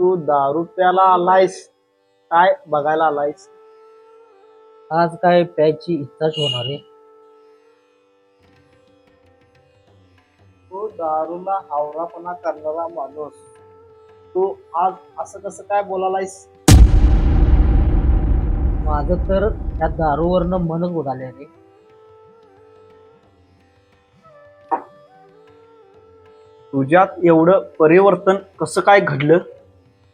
तू दारू प्याला आलायस? काय बघायला आलायस? आज काय प्यायची इच्छाच होणार आहे. तू दारूला हावरापणा करणारा माणूस. तू आज असं कसं काय बोलालायस माझं तर त्या दारूवरनं मनच उडाले रे. तुझ्यात एवढं परिवर्तन कसं काय घडलं?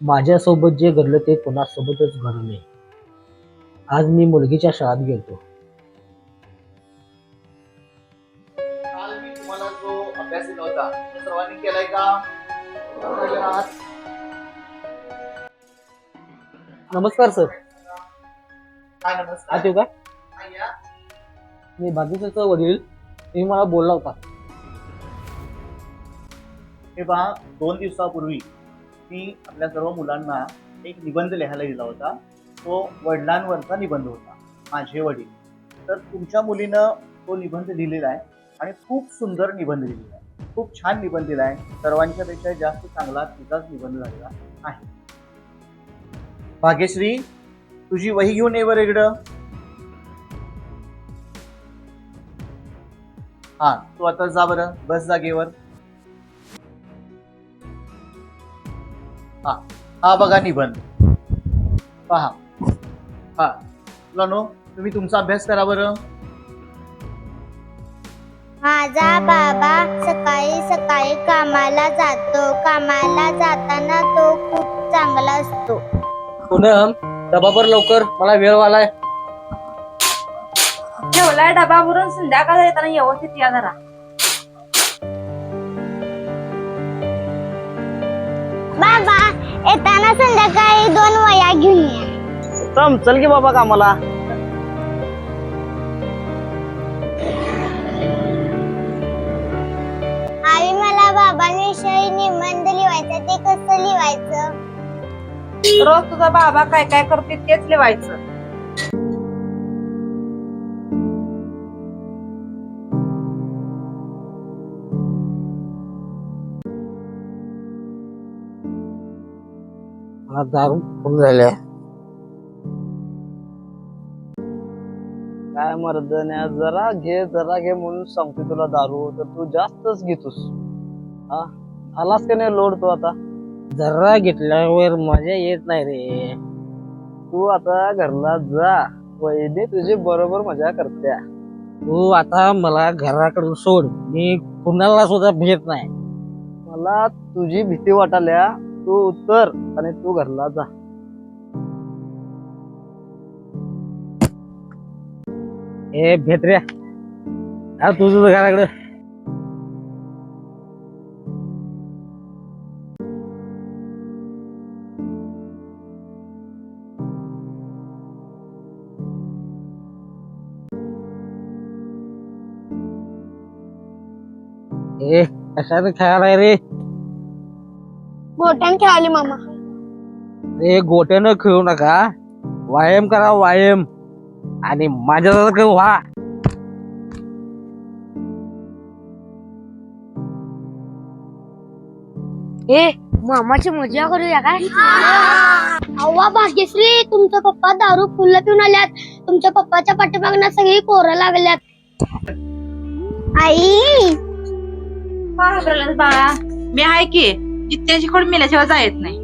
माझ्यासोबत जे घडलं ते कोणासोबतच घडलं नाही. आज मी मुलगीच्या शाळेत गेलतो. काल मी तुम्हाला जो अभ्यास दिला होता तो सर्वांनी केलाय का? नमस्कार सर. काय नमस्कार. आत येऊ का काय या? मी बाजूचा वडील. तुम्ही मला बोलला होता. हे पहा दोन दिवसापूर्वी मी आपल्या सर्व मुलांना एक निबंध लिहायला दिला होता. तो वडिलांवरचा निबंध होता. माझे वडील. तर तुमच्या मुलीनं तो निबंध लिहिलेला आहे आणि खूप सुंदर निबंध लिहिलेला आहे. खूप छान निबंध दिला आहे. सर्वांच्यापेक्षा जास्त चांगला तिचाच निबंध झालेला आहे. भाग्यश्री तुझी वही घेऊन ये बरं इकडं. हा तू आता जा बरं. बस जागेवर. हा. हा बघा निबंध. पहा. हा. मुलांनो तुम्ही तुमचा अभ्यास करा बरं. माझा बाबा सकाळी सकाळी कामाला जातो. कामाला जाताना तो खूप चांगला असतो. पूनम डबावर लवकर. मला वेळ आलाय ठेवलाय डबावरून संध्याकाळ येताना व्यवस्थित या जरा. बाबा येताना संध्याकाळी दोन वया घेऊन या. तम चल की बाबा कामाला. आई मला बाबांविषयी निबंध लिहायचा ते कसं लिहायचं? रोज तुझा बाबा काय काय करते तेच लिवायचं दारू फुल झाल्या काय मर्दन्या जरा घे जरा घे म्हणून सांगते तुला दारू तर तू जास्तच घेतोस. हा? आलास का नाही लोड तू आता? जरा घेतल्यावर मजा येत नाही रे. तू आता घरला जा. वहिनी तुझी बरोबर मजा करत्या. तू आता मला घराकडून सोड. मी कुणाला सुद्धा भेट नाही. मला तुझी भीती वाटाल्या. तू उतर आणि तू घरला जा. ए भेट रे. हा तुझं घराकडे ए कशाने खेळायला रे? गोट्यान खेळाली मामा. रे गोट्यानं खेळू नका. व्यायाम करा व्यायाम. आणि माझ्यासारखं व्हा. ए मामाची मजा करूया काय? अव्वा भाग्यश्री तुमचा पप्पा दारू फुल पिऊन आल्यात. तुमच्या पप्पाच्या पाठीमागना सगळी कोरं लागल्यात. आई. बाळा. मी आहे की? जित्याची खोड मिल्याशिवाय जायत नाही.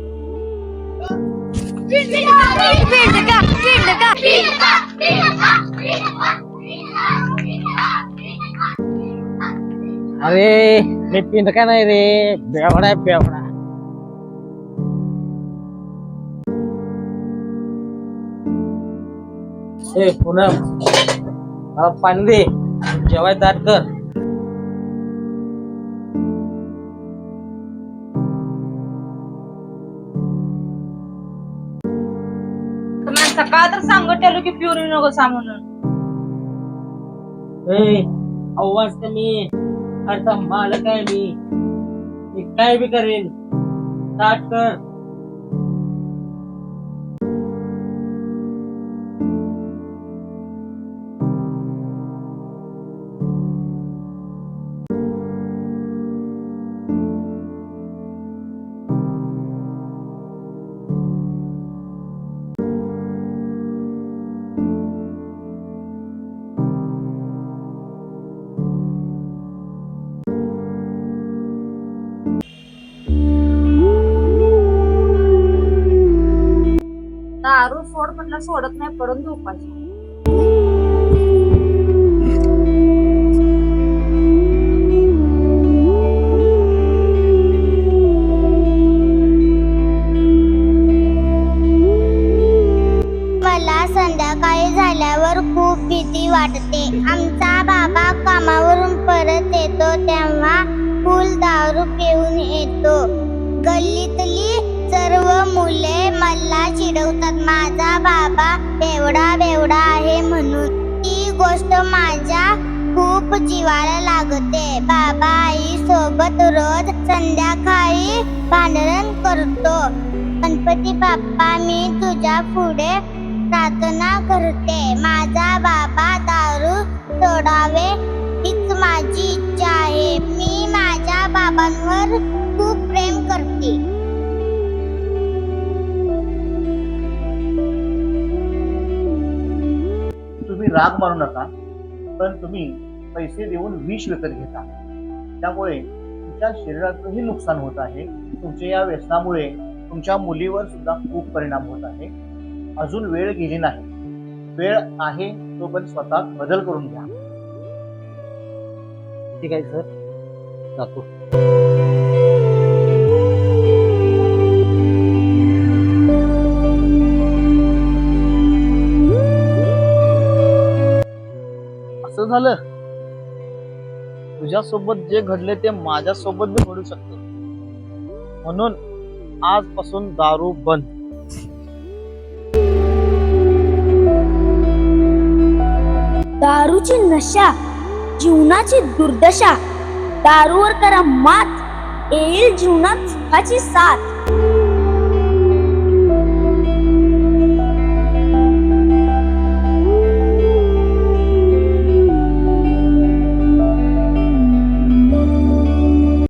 अरे मी पिंडका नाही रे? बेवडा बेवडा. पुन्हा पूनम मला पाणी दे. जेवाय ताट कर. सकाळ तर सांगत ठेवलो की पिऊन येऊ नको सा म्हणून. ए तर मी. अडचा मालक आहे मी. मी काय बी करेन? ताट कर. सोडत नाही परंतु झोपायचं. मला संध्याकाळी झाल्यावर खूप भीती वाटते. आमचा बाबा कामावरून परत येतो तेव्हा फुल दारू पिऊन येतो. गल्लीतली मुले मला चिडवतात माझा बाबा बेवडा बेवडा आहे म्हणून. ती गोष्ट माझ्या खूप जीवाला लागते. बाबा आई सोबत रोज संध्याकाळी भांडण करतो. गणपती बाप्पा मी तुझ्या पुढे प्रार्थना करते. माझा बाबा दारू सोडावे हीच माझी इच्छा आहे. मी माझ्या बाबांवर तुम्ही राग नका पण तुम्ही पैसे देऊन विष विकत घेता. त्यामुळे तुमच्या शरीराचंही नुकसान होत आहे. तुमच्या या व्यसनामुळे तुमच्या मुलीवर सुद्धा खूप परिणाम होत आहे. अजून वेळ गेली नाही. वेळ आहे तो पण स्वतः बदल करून घ्या. ठीक आहे सर. जातो. असं झालं? तुझ्यासोबत जे घडले ते माझ्यासोबत बी घडू शकते. म्हणून आजपासून दारू बंद. दारूची नशा जीवनाची दुर्दशा दारूवर करा मात येईल जीवनात सुखाची साथ.